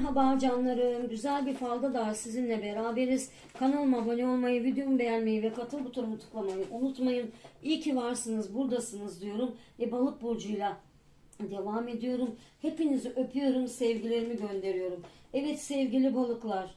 Merhaba canlarım. Güzel bir falda daha sizinle beraberiz. Kanalıma abone olmayı, videomu beğenmeyi ve katıl butonumu tıklamayı unutmayın. İyi ki varsınız, buradasınız diyorum. Ve balık burcuyla devam ediyorum. Hepinizi öpüyorum, sevgilerimi gönderiyorum. Evet sevgili balıklar.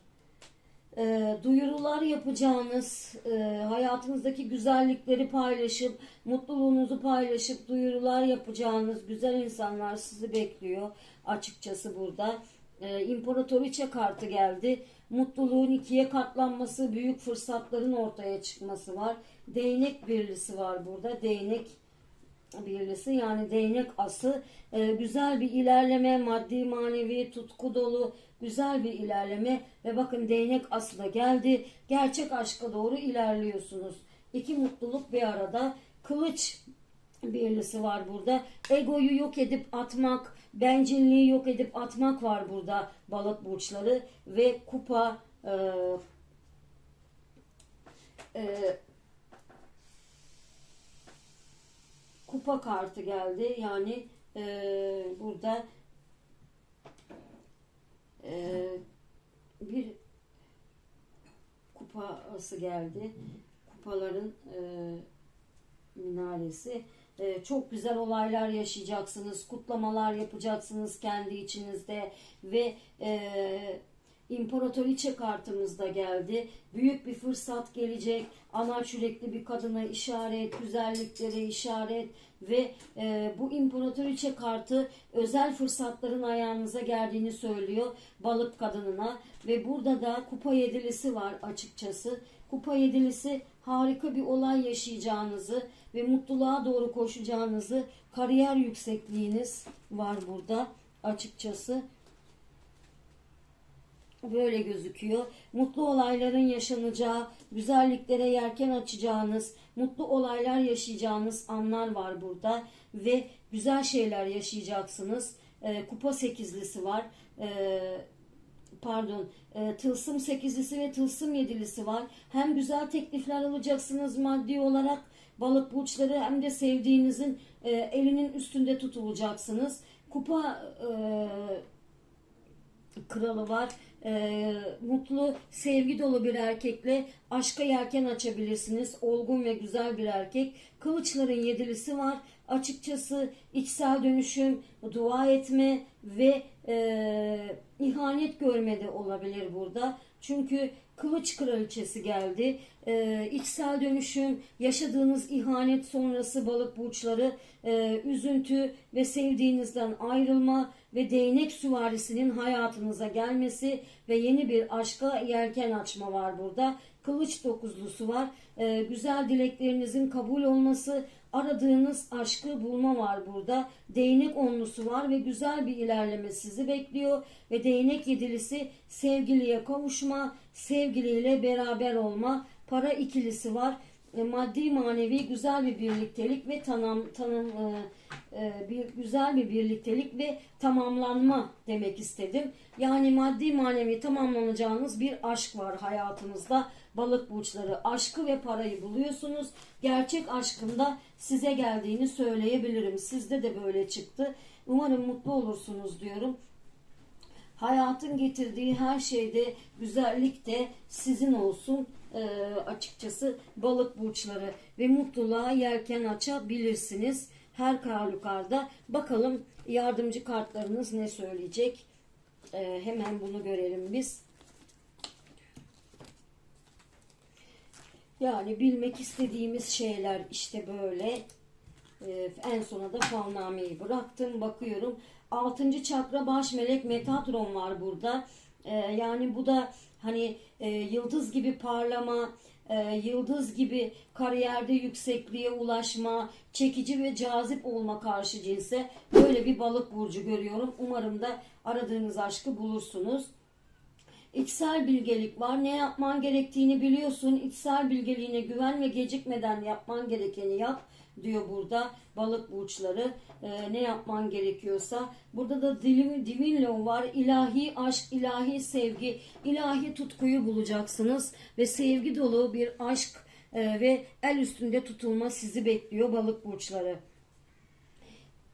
e, duyurular yapacağınız, e, hayatınızdaki güzellikleri paylaşıp, mutluluğunuzu paylaşıp duyurular yapacağınız güzel insanlar sizi bekliyor. Açıkçası burada. E, İmparatoriçe kartı geldi. Mutluluğun ikiye katlanması, büyük fırsatların ortaya çıkması var. Değnek birlisi var burada. Değnek birlisi yani değnek ası e, güzel bir ilerleme maddi manevi tutku dolu güzel bir ilerleme ve bakın değnek ası da geldi gerçek aşka doğru ilerliyorsunuz iki mutluluk bir arada kılıç birlisi var burada egoyu yok edip atmak bencilliği yok edip atmak var burada balık burçları ve kupa e, e, kupa kartı geldi. Yani e, burada e, bir kupası geldi. Kupaların e, minaresi. E, çok güzel olaylar yaşayacaksınız. Kutlamalar yapacaksınız kendi içinizde ve e, İmparatoriçe kartımız da geldi. Büyük bir fırsat gelecek. Anaç yürekli bir kadına işaret, güzelliklere işaret ve e, bu İmparatoriçe kartı özel fırsatların ayağınıza geldiğini söylüyor balık kadınına ve burada da kupa yedilisi var açıkçası. Kupa yedilisi harika bir olay yaşayacağınızı ve mutluluğa doğru koşacağınızı, kariyer yüksekliğiniz var burada açıkçası böyle gözüküyor. Mutlu olayların yaşanacağı, güzelliklere yerken açacağınız, mutlu olaylar yaşayacağınız anlar var burada ve güzel şeyler yaşayacaksınız. Ee, kupa sekizlisi var. Ee, pardon, e, tılsım sekizlisi ve tılsım yedilisi var. Hem güzel teklifler alacaksınız maddi olarak balık burçları hem de sevdiğinizin e, elinin üstünde tutulacaksınız. Kupa e, kralı var. Ee, mutlu, sevgi dolu bir erkekle aşka yelken açabilirsiniz. Olgun ve güzel bir erkek. Kılıçların yedilisi var. Açıkçası içsel dönüşüm, dua etme ve e, ihanet görme de olabilir burada. Çünkü kılıç kraliçesi geldi. Ee, içsel dönüşüm, yaşadığınız ihanet sonrası balık burçları, e, üzüntü ve sevdiğinizden ayrılma ve değnek süvarisinin hayatınıza gelmesi ve yeni bir aşka yelken açma var burada. Kılıç dokuzlusu var. Ee, güzel dileklerinizin kabul olması, aradığınız aşkı bulma var burada. Değnek onlusu var ve güzel bir ilerleme sizi bekliyor. Ve değnek yedilisi sevgiliye kavuşma, sevgiliyle beraber olma, para ikilisi var. E, maddi manevi güzel bir birliktelik ve tanım tanım e, bir güzel bir birliktelik ve tamamlanma demek istedim. Yani maddi manevi tamamlanacağınız bir aşk var hayatınızda. Balık burçları aşkı ve parayı buluyorsunuz. Gerçek aşkında size geldiğini söyleyebilirim. Sizde de böyle çıktı. Umarım mutlu olursunuz diyorum. Hayatın getirdiği her şeyde güzellik de sizin olsun Ee, açıkçası balık burçları ve mutluluğa yelken açabilirsiniz her halükarda. Bakalım yardımcı kartlarınız ne söyleyecek? Ee, hemen bunu görelim biz. Yani bilmek istediğimiz şeyler işte böyle. Ee, en sona da falnameyi bıraktım. Bakıyorum. Altıncı çakra baş melek Metatron var burada. Ee, yani bu da hani e, yıldız gibi parlama, e, yıldız gibi kariyerde yüksekliğe ulaşma, çekici ve cazip olma karşı cinse böyle bir balık burcu görüyorum. Umarım da aradığınız aşkı bulursunuz. İçsel bilgelik var. Ne yapman gerektiğini biliyorsun. İçsel bilgeliğine güven ve gecikmeden yapman gerekeni yap diyor burada balık burçları e, ne yapman gerekiyorsa. Burada da divin, divin var. İlahi aşk, ilahi sevgi, ilahi tutkuyu bulacaksınız ve sevgi dolu bir aşk e, ve el üstünde tutulma sizi bekliyor balık burçları.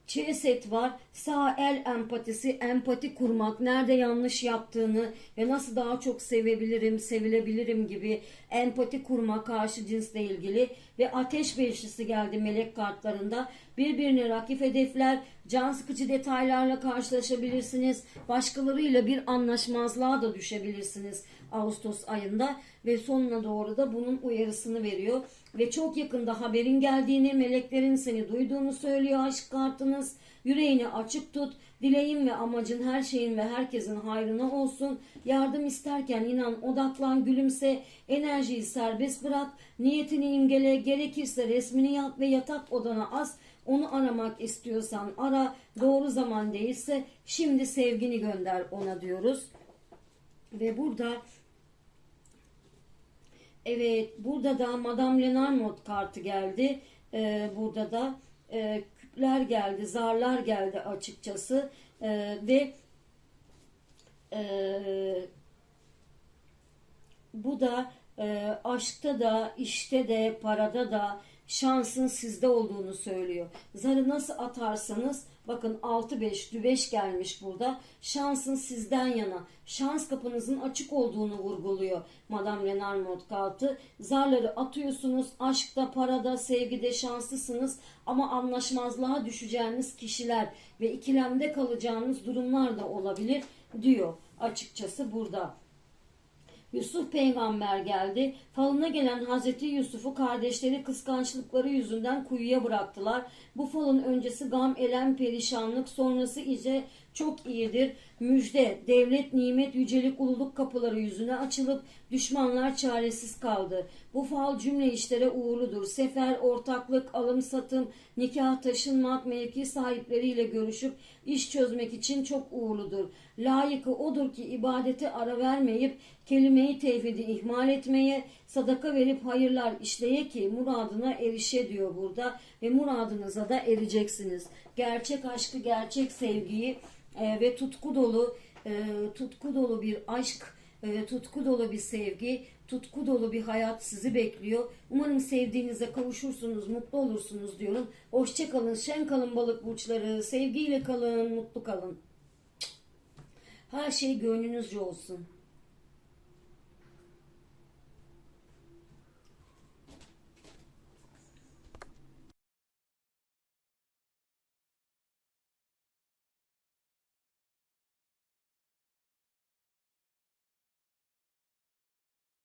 Ç set var. Sağ el empatisi, empati kurmak, nerede yanlış yaptığını ve nasıl daha çok sevebilirim, sevilebilirim gibi empati kurma karşı cinsle ilgili ve ateş beşlisi geldi melek kartlarında. Birbirine rakip hedefler, can sıkıcı detaylarla karşılaşabilirsiniz. Başkalarıyla bir anlaşmazlığa da düşebilirsiniz Ağustos ayında ve sonuna doğru da bunun uyarısını veriyor. Ve çok yakında haberin geldiğini, meleklerin seni duyduğunu söylüyor aşk kartınız. Yüreğini açık tut. Dileğin ve amacın her şeyin ve herkesin hayrına olsun. Yardım isterken inan, odaklan, gülümse, enerjiyi serbest bırak. Niyetini imgele, gerekirse resmini yap ve yatak odana as. Onu aramak istiyorsan ara. Doğru zaman değilse şimdi sevgini gönder ona diyoruz. Ve burada Evet, burada da Madame Lenormand kartı geldi. Ee, burada da e, küpler geldi, zarlar geldi açıkçası. Ee, ve e, bu da e, aşkta da, işte de, parada da şansın sizde olduğunu söylüyor. Zarı nasıl atarsanız bakın 6-5 dübeş gelmiş burada. Şansın sizden yana. Şans kapınızın açık olduğunu vurguluyor Madame Lenormand kartı. Zarları atıyorsunuz. Aşkta, parada, sevgide şanslısınız ama anlaşmazlığa düşeceğiniz kişiler ve ikilemde kalacağınız durumlar da olabilir diyor açıkçası burada. Yusuf peygamber geldi. Falına gelen Hazreti Yusuf'u kardeşleri kıskançlıkları yüzünden kuyuya bıraktılar. Bu falın öncesi gam, elem, perişanlık, sonrası ise çok iyidir. Müjde, devlet, nimet, yücelik, ululuk kapıları yüzüne açılıp düşmanlar çaresiz kaldı. Bu fal cümle işlere uğurludur. Sefer, ortaklık, alım satım, nikah, taşınmak, mevki sahipleriyle görüşüp iş çözmek için çok uğurludur. Layıkı odur ki ibadeti ara vermeyip kelimeyi tevhidi ihmal etmeye, sadaka verip hayırlar işleye ki muradına erişe diyor burada ve muradınıza da ereceksiniz. Gerçek aşkı, gerçek sevgiyi e, ve tutku dolu e, tutku dolu bir aşk, e, tutku dolu bir sevgi, tutku dolu bir hayat sizi bekliyor. Umarım sevdiğinize kavuşursunuz, mutlu olursunuz diyorum. Hoşçakalın, şen kalın balık burçları, sevgiyle kalın, mutlu kalın. Her şey gönlünüzce olsun.